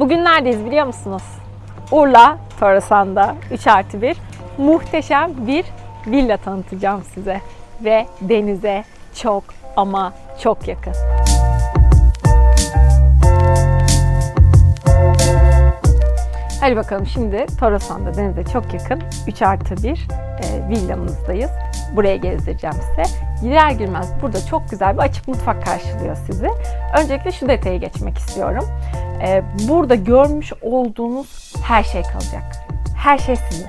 Bugün neredeyiz biliyor musunuz? Urla, Torasan'da 3 artı 1 muhteşem bir villa tanıtacağım size. Ve denize çok ama çok yakın. Hadi bakalım şimdi Torasan'da denize çok yakın 3 artı 1 e, villamızdayız. Buraya gezdireceğim size. Girer girmez burada çok güzel bir açık mutfak karşılıyor sizi. Öncelikle şu detaya geçmek istiyorum. E, burada görmüş olduğunuz her şey kalacak. Her şey sizin.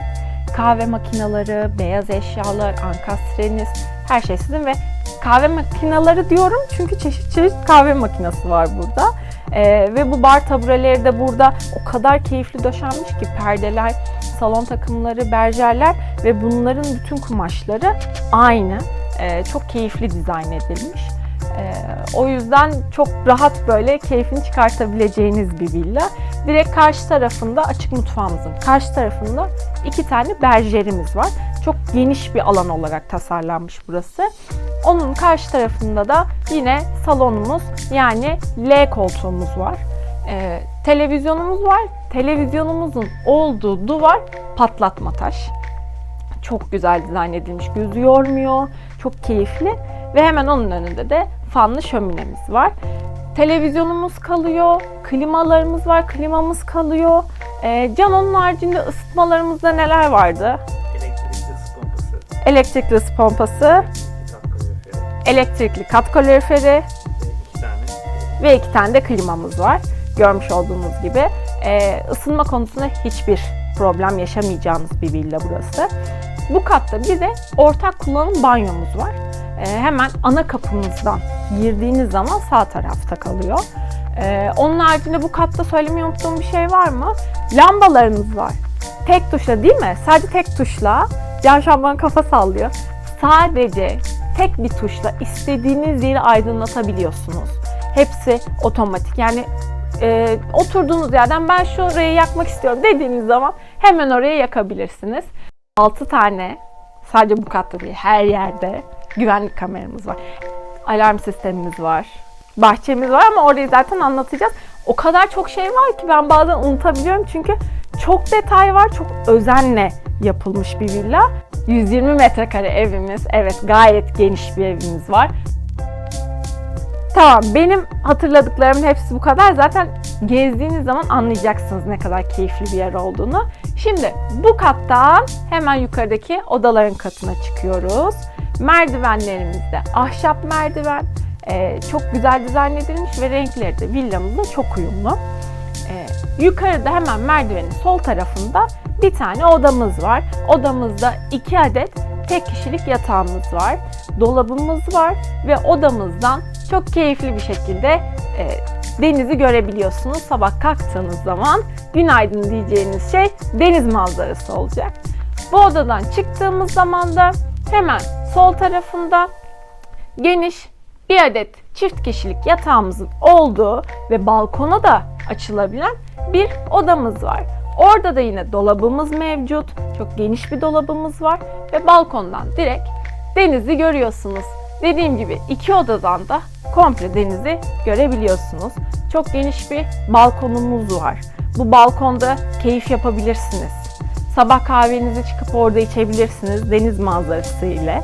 Kahve makineleri, beyaz eşyalar, ankastreniz her şey sizin ve kahve makineleri diyorum çünkü çeşit çeşit kahve makinesi var burada. Ee, ve bu bar tabureleri de burada o kadar keyifli döşenmiş ki perdeler, salon takımları, berjerler ve bunların bütün kumaşları aynı. Ee, çok keyifli dizayn edilmiş. Ee, o yüzden çok rahat böyle keyfini çıkartabileceğiniz bir villa. Direkt karşı tarafında açık mutfağımızın karşı tarafında iki tane berjerimiz var. Çok geniş bir alan olarak tasarlanmış burası. Onun karşı tarafında da yine salonumuz yani L koltuğumuz var. Ee, televizyonumuz var. Televizyonumuzun olduğu duvar patlatma taş. Çok güzel dizayn edilmiş. Gözü yormuyor. Çok keyifli. Ve hemen onun önünde de fanlı şöminemiz var. Televizyonumuz kalıyor. Klimalarımız var. Klimamız kalıyor. Ee, Can onun haricinde ısıtmalarımızda neler vardı? Elektrikli ısı pompası, Elektrikli ısı pompası, elektrikli kat kaloriferi ve iki tane ve iki tane de klimamız var. Görmüş olduğunuz gibi. Ee, ısınma konusunda hiçbir problem yaşamayacağınız bir villa burası. Bu katta bir de ortak kullanım banyomuz var. Ee, hemen ana kapımızdan girdiğiniz zaman sağ tarafta kalıyor. Ee, onun haricinde bu katta söylemeyi unuttuğum bir şey var mı? Lambalarımız var. Tek tuşla değil mi? Sadece tek tuşla. Can şu an bana kafa sallıyor. Sadece tek bir tuşla istediğiniz yeri aydınlatabiliyorsunuz. Hepsi otomatik. Yani e, oturduğunuz yerden ben şurayı yakmak istiyorum dediğiniz zaman hemen oraya yakabilirsiniz. 6 tane sadece bu katta değil her yerde güvenlik kameramız var. Alarm sistemimiz var. Bahçemiz var ama orayı zaten anlatacağız. O kadar çok şey var ki ben bazen unutabiliyorum çünkü çok detay var, çok özenle yapılmış bir villa. 120 metrekare evimiz. Evet gayet geniş bir evimiz var. Tamam benim hatırladıklarımın hepsi bu kadar. Zaten gezdiğiniz zaman anlayacaksınız ne kadar keyifli bir yer olduğunu. Şimdi bu kattan hemen yukarıdaki odaların katına çıkıyoruz. Merdivenlerimizde ahşap merdiven. Ee, çok güzel dizayn ve renkleri de villamızla çok uyumlu. Ee, yukarıda hemen merdivenin sol tarafında bir tane odamız var. Odamızda iki adet tek kişilik yatağımız var. Dolabımız var ve odamızdan çok keyifli bir şekilde e, denizi görebiliyorsunuz. Sabah kalktığınız zaman günaydın diyeceğiniz şey deniz manzarası olacak. Bu odadan çıktığımız zaman da hemen sol tarafında geniş bir adet çift kişilik yatağımızın olduğu ve balkona da açılabilen bir odamız var. Orada da yine dolabımız mevcut. Çok geniş bir dolabımız var ve balkondan direkt denizi görüyorsunuz. Dediğim gibi iki odadan da komple denizi görebiliyorsunuz. Çok geniş bir balkonumuz var. Bu balkonda keyif yapabilirsiniz. Sabah kahvenizi çıkıp orada içebilirsiniz deniz manzarası ile.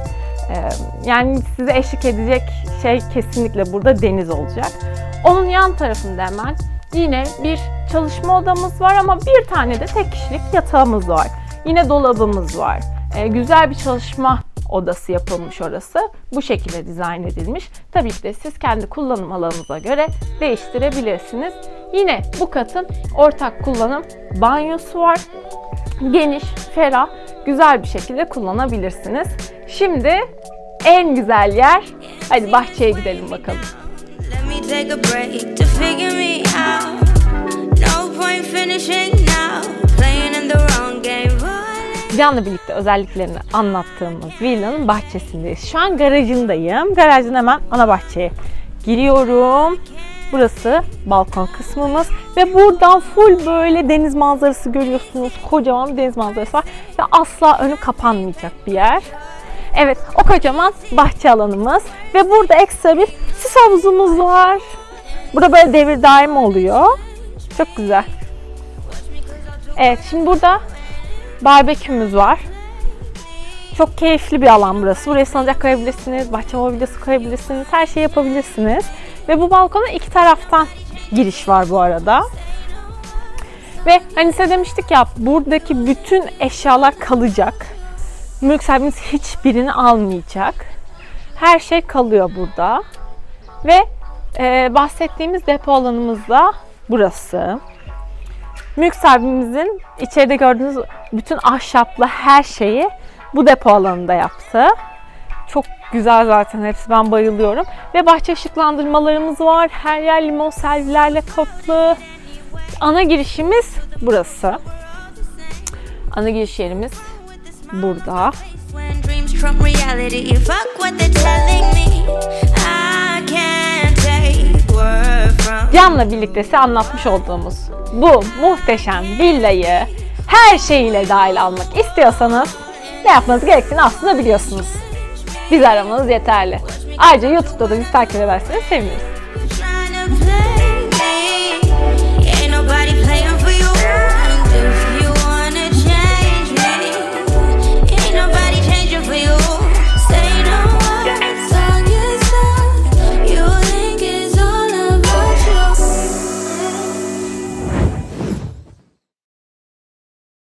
Ee, Yani size eşlik edecek şey kesinlikle burada deniz olacak. Onun yan tarafında hemen yine bir çalışma odamız var ama bir tane de tek kişilik yatağımız var. Yine dolabımız var. Ee, güzel bir çalışma odası yapılmış orası. Bu şekilde dizayn edilmiş. Tabii ki de siz kendi kullanım alanınıza göre değiştirebilirsiniz. Yine bu katın ortak kullanım banyosu var. Geniş, ferah, güzel bir şekilde kullanabilirsiniz. Şimdi en güzel yer. Hadi bahçeye gidelim bakalım. Can'la birlikte özelliklerini anlattığımız villanın bahçesindeyiz. Şu an garajındayım. Garajın hemen ana bahçeye giriyorum. Burası balkon kısmımız ve buradan full böyle deniz manzarası görüyorsunuz. Kocaman bir deniz manzarası var ve asla önü kapanmayacak bir yer. Evet, o kocaman bahçe alanımız ve burada ekstra bir sis havuzumuz var. Burada böyle devir daim oluyor. Çok güzel. Evet şimdi burada barbekümüz var. Çok keyifli bir alan burası. Buraya salıncak koyabilirsiniz, bahçe mobilyası koyabilirsiniz, her şeyi yapabilirsiniz. Ve bu balkona iki taraftan giriş var bu arada. Ve hani size demiştik ya buradaki bütün eşyalar kalacak. Mülk sahibimiz hiçbirini almayacak. Her şey kalıyor burada. Ve e, bahsettiğimiz depo alanımız da burası. Mülk sahibimizin içeride gördüğünüz bütün ahşaplı her şeyi bu depo alanında yaptı. Çok güzel zaten hepsi ben bayılıyorum. Ve bahçe ışıklandırmalarımız var. Her yer limon servilerle kaplı. Ana girişimiz burası. Ana giriş yerimiz burada. Can'la birlikte size anlatmış olduğumuz bu muhteşem villayı her şeyiyle dahil almak istiyorsanız ne yapmanız gerektiğini aslında biliyorsunuz. Bizi aramanız yeterli. Ayrıca YouTube'da da bizi takip ederseniz seviniriz.